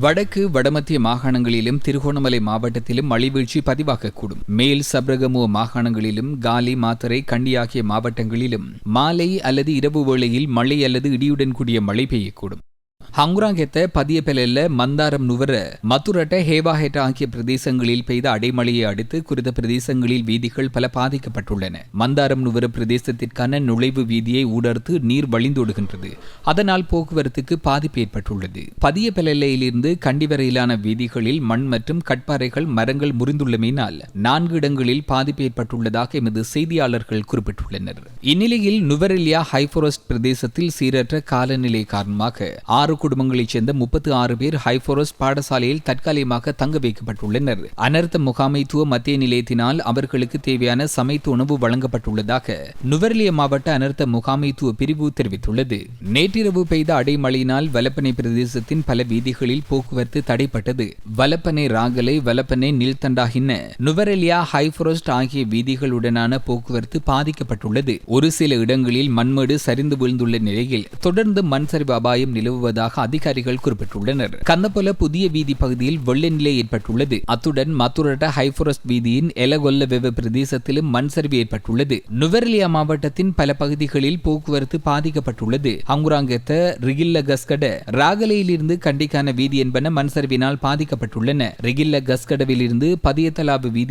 வடக்கு வடமத்திய மாகாணங்களிலும் திருகோணமலை மாவட்டத்திலும் மழைவீழ்ச்சி பதிவாகக்கூடும். மேல் சப்ரகமுவ மாகாணங்களிலும் காலி மாத்தரை கண்டி ஆகிய மாவட்டங்களிலும் மாலை அல்லது இரவு வேளையில் மழை அல்லது இடியுடன் கூடிய மழை பெய்யக்கூடும். ஹங்குராங்கெத்த பதியபெலெல்ல மந்தாரம் நுவர மத்துரட்ட ஹேவாஹெட்ட ஆகிய பிரதேசங்களில் பெய்த அடைமழையை அடுத்து குறித்த பிரதேசங்களில் வீதிகள் பல பாதிக்கப்பட்டுள்ளன. மந்தாரம் நுவர பிரதேசத்திற்கான நுழைவு வீதியை ஊடர்த்து நீர் வழிந்தோடுகின்றது. அதனால் போக்குவரத்துக்கு பாதிப்பு ஏற்பட்டுள்ளது. பதியபெலெல்லையிலிருந்து கண்டி வரையிலான வீதிகளில் மண் மற்றும் கட்பாறைகள் மரங்கள் முறிந்துள்ளமையினால் நான்கு இடங்களில் பாதிப்பு ஏற்பட்டுள்ளதாக எமது செய்தியாளர்கள் குறிப்பிட்டுள்ளனர். இந்நிலையில் நுவரெலியா ஹைஃபோரஸ்ட் பிரதேசத்தில் சீரற்ற காலநிலை காரணமாக ஆறு குடும்பங்களைச் சேர்ந்த முப்பத்தி ஆறு பேர் ஹைஃபோரஸ்ட் பாடசாலையில் தற்காலிகமாக தங்க வைக்கப்பட்டுள்ளனர். அனர்த்த முகாமைத்துவ மத்திய நிலையத்தினால் அவர்களுக்கு தேவையான சமைத்து உணவு வழங்கப்பட்டுள்ளதாக நுவர்லிய மாவட்ட அனர்த்த முகாமைத்துவ பிரிவு தெரிவித்துள்ளது. நேற்றிரவு பெய்த அடைமழையினால் வலப்பனை பிரதேசத்தின் பல வீதிகளில் போக்குவரத்து தடைப்பட்டது. வலப்பனை ராகலை வலப்பனை நீல்தண்டாகின நுவரெலியா ஹைஃபோரஸ்ட் ஆகிய வீதிகளுடனான போக்குவரத்து பாதிக்கப்பட்டுள்ளது. ஒரு சில இடங்களில் மண்மேடு சரிந்து வீழ்ந்துள்ள நிலையில் தொடர்ந்து மண் சரிவு அபாயம் நிலவுவதாக அதிகாரிகள் குறிப்பிட்டுள்ளனர். கந்தபொல புதிய வீதி பகுதியில் வெள்ள நிலை ஏற்பட்டுள்ளது. அத்துடன் மத்துரட்ட ஹைஃபோரஸ்ட் வீதியின் எலகொல்ல வெவ பிரதேசத்திலும் மண் சரிவு ஏற்பட்டுள்ளது. நுவர்லியா மாவட்டத்தின் பல பகுதிகளில் போக்குவரத்து பாதிக்கப்பட்டுள்ளது. அங்குராங்கத்த ரிகில்ல கஸ்கட ராகலையிலிருந்து கண்டிக்கான வீதி என்பன மண் சரிவினால் பாதிக்கப்பட்டுள்ளன. ரிகில்ல கஸ்கடவிலிருந்து பதியத்தலாபு வீதி